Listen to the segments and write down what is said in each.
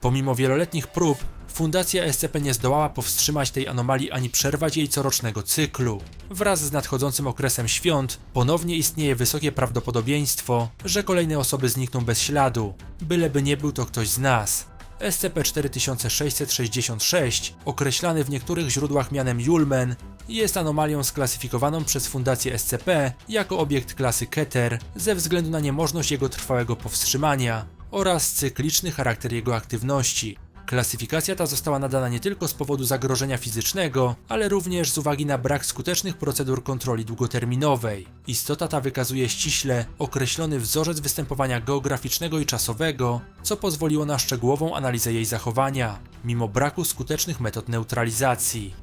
Pomimo wieloletnich prób, Fundacja SCP nie zdołała powstrzymać tej anomalii ani przerwać jej corocznego cyklu. Wraz z nadchodzącym okresem świąt ponownie istnieje wysokie prawdopodobieństwo, że kolejne osoby znikną bez śladu, byleby nie był to ktoś z nas. SCP-4666, określany w niektórych źródłach mianem Julmen, jest anomalią sklasyfikowaną przez Fundację SCP jako obiekt klasy Keter ze względu na niemożność jego trwałego powstrzymania oraz cykliczny charakter jego aktywności. Klasyfikacja ta została nadana nie tylko z powodu zagrożenia fizycznego, ale również z uwagi na brak skutecznych procedur kontroli długoterminowej. Istota ta wykazuje ściśle określony wzorzec występowania geograficznego i czasowego, co pozwoliło na szczegółową analizę jej zachowania, mimo braku skutecznych metod neutralizacji.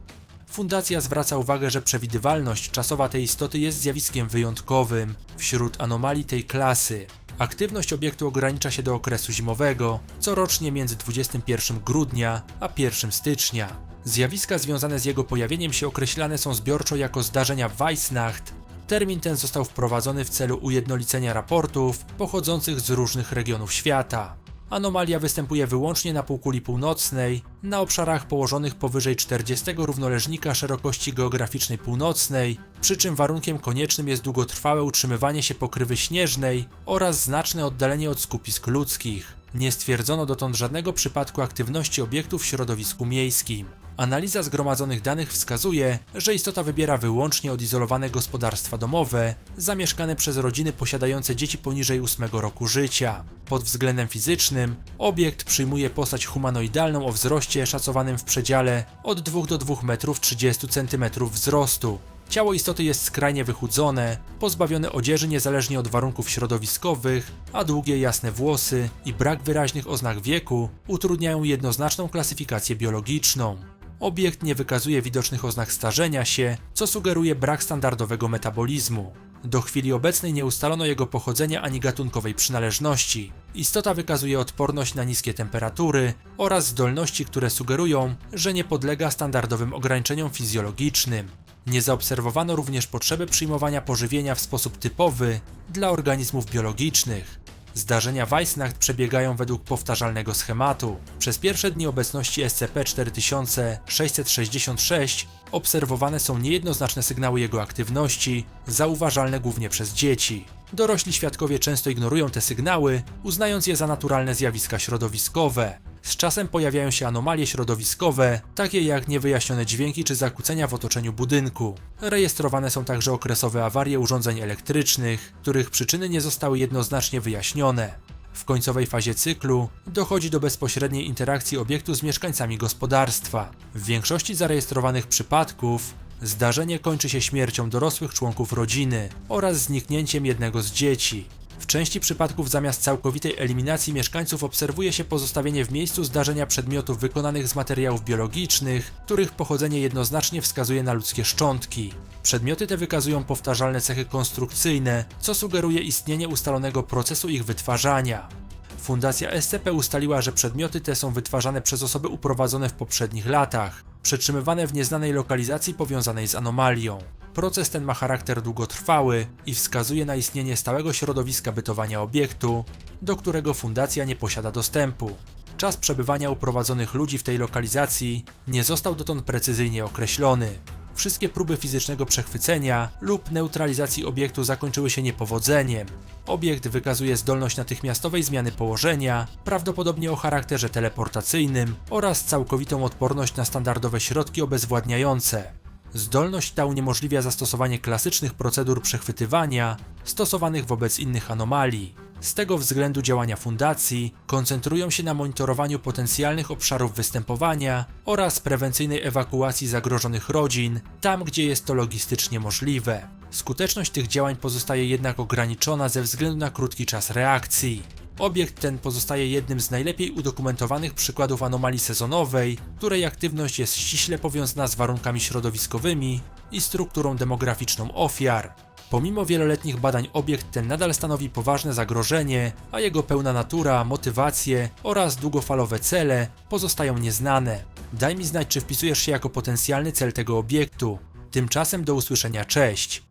Fundacja zwraca uwagę, że przewidywalność czasowa tej istoty jest zjawiskiem wyjątkowym wśród anomalii tej klasy. Aktywność obiektu ogranicza się do okresu zimowego, corocznie między 21 grudnia a 1 stycznia. Zjawiska związane z jego pojawieniem się określane są zbiorczo jako zdarzenia Weissnacht. Termin ten został wprowadzony w celu ujednolicenia raportów pochodzących z różnych regionów świata. Anomalia występuje wyłącznie na półkuli północnej, na obszarach położonych powyżej 40 równoleżnika szerokości geograficznej północnej, przy czym warunkiem koniecznym jest długotrwałe utrzymywanie się pokrywy śnieżnej oraz znaczne oddalenie od skupisk ludzkich. Nie stwierdzono dotąd żadnego przypadku aktywności obiektów w środowisku miejskim. Analiza zgromadzonych danych wskazuje, że istota wybiera wyłącznie odizolowane gospodarstwa domowe, zamieszkane przez rodziny posiadające dzieci poniżej 8 roku życia. Pod względem fizycznym, obiekt przyjmuje postać humanoidalną o wzroście szacowanym w przedziale od 2 do 2 metrów 30 cm wzrostu. Ciało istoty jest skrajnie wychudzone, pozbawione odzieży niezależnie od warunków środowiskowych, a długie jasne włosy i brak wyraźnych oznak wieku utrudniają jednoznaczną klasyfikację biologiczną. Obiekt nie wykazuje widocznych oznak starzenia się, co sugeruje brak standardowego metabolizmu. Do chwili obecnej nie ustalono jego pochodzenia ani gatunkowej przynależności. Istota wykazuje odporność na niskie temperatury oraz zdolności, które sugerują, że nie podlega standardowym ograniczeniom fizjologicznym. Nie zaobserwowano również potrzeby przyjmowania pożywienia w sposób typowy dla organizmów biologicznych. Zdarzenia Weissnacht przebiegają według powtarzalnego schematu. Przez pierwsze dni obecności SCP-4666 obserwowane są niejednoznaczne sygnały jego aktywności, zauważalne głównie przez dzieci. Dorośli świadkowie często ignorują te sygnały, uznając je za naturalne zjawiska środowiskowe. Z czasem pojawiają się anomalie środowiskowe, takie jak niewyjaśnione dźwięki czy zakłócenia w otoczeniu budynku. Rejestrowane są także okresowe awarie urządzeń elektrycznych, których przyczyny nie zostały jednoznacznie wyjaśnione. W końcowej fazie cyklu dochodzi do bezpośredniej interakcji obiektu z mieszkańcami gospodarstwa. W większości zarejestrowanych przypadków zdarzenie kończy się śmiercią dorosłych członków rodziny oraz zniknięciem jednego z dzieci. W części przypadków zamiast całkowitej eliminacji mieszkańców obserwuje się pozostawienie w miejscu zdarzenia przedmiotów wykonanych z materiałów biologicznych, których pochodzenie jednoznacznie wskazuje na ludzkie szczątki. Przedmioty te wykazują powtarzalne cechy konstrukcyjne, co sugeruje istnienie ustalonego procesu ich wytwarzania. Fundacja SCP ustaliła, że przedmioty te są wytwarzane przez osoby uprowadzone w poprzednich latach, przetrzymywane w nieznanej lokalizacji powiązanej z anomalią. Proces ten ma charakter długotrwały i wskazuje na istnienie stałego środowiska bytowania obiektu, do którego fundacja nie posiada dostępu. Czas przebywania uprowadzonych ludzi w tej lokalizacji nie został dotąd precyzyjnie określony. Wszystkie próby fizycznego przechwycenia lub neutralizacji obiektu zakończyły się niepowodzeniem. Obiekt wykazuje zdolność natychmiastowej zmiany położenia, prawdopodobnie o charakterze teleportacyjnym oraz całkowitą odporność na standardowe środki obezwładniające. Zdolność ta uniemożliwia zastosowanie klasycznych procedur przechwytywania stosowanych wobec innych anomalii. Z tego względu działania fundacji koncentrują się na monitorowaniu potencjalnych obszarów występowania oraz prewencyjnej ewakuacji zagrożonych rodzin tam, gdzie jest to logistycznie możliwe. Skuteczność tych działań pozostaje jednak ograniczona ze względu na krótki czas reakcji. Obiekt ten pozostaje jednym z najlepiej udokumentowanych przykładów anomalii sezonowej, której aktywność jest ściśle powiązana z warunkami środowiskowymi i strukturą demograficzną ofiar. Pomimo wieloletnich badań obiekt ten nadal stanowi poważne zagrożenie, a jego pełna natura, motywacje oraz długofalowe cele pozostają nieznane. Daj mi znać, czy wpisujesz się jako potencjalny cel tego obiektu. Tymczasem do usłyszenia, cześć!